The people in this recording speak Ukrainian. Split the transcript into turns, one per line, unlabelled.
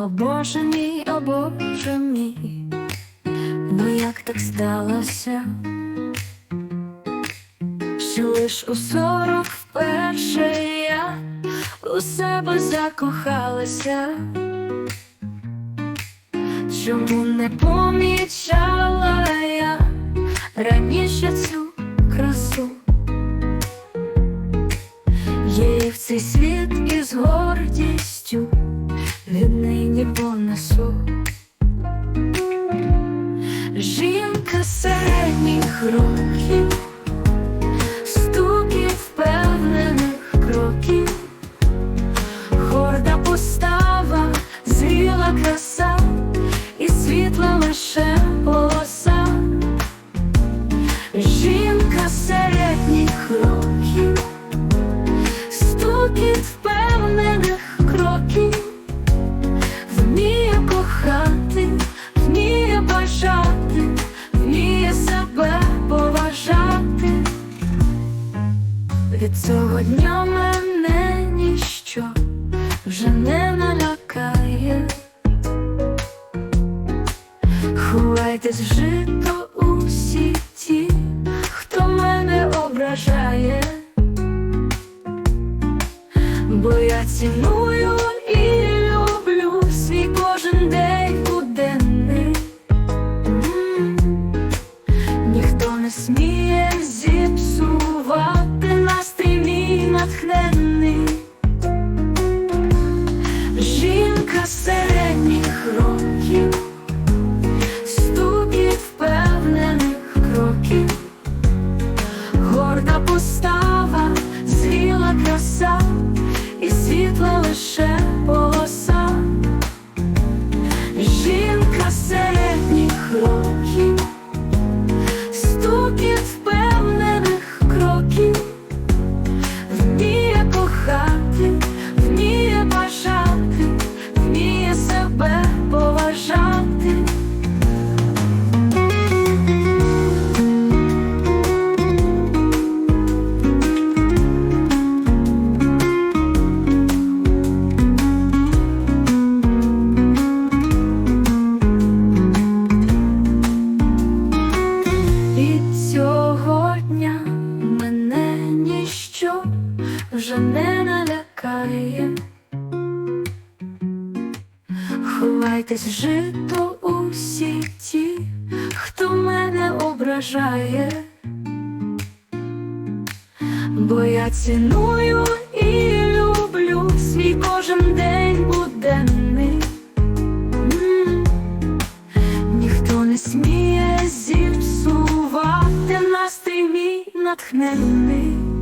О Боже мій, о Боже мій, ну як так сталося, що лиш у сорок вперше я у себе закохалася, чому не помічала я раніше цю красу, її в цей світ із гордістю понесу. Жінка середніх років, стуків впевнених кроків, горда постава, зріла краса і світла лише полоса. Жінка середніх років, стукіт Від цього дня мене ніщо вже не налякає. Ховайтесь жито усі ті, хто мене ображає, бо я ціную і натхненний. Жінка середніх років, стукіт впевнених кроків, горда постава, зріла краса і світла лише вже не налякає. Ховайтесь жито усі ті, хто мене ображає, бо я ціную і люблю свій кожен день буденний. Ніхто не сміє зіпсувати настрій мій натхненний.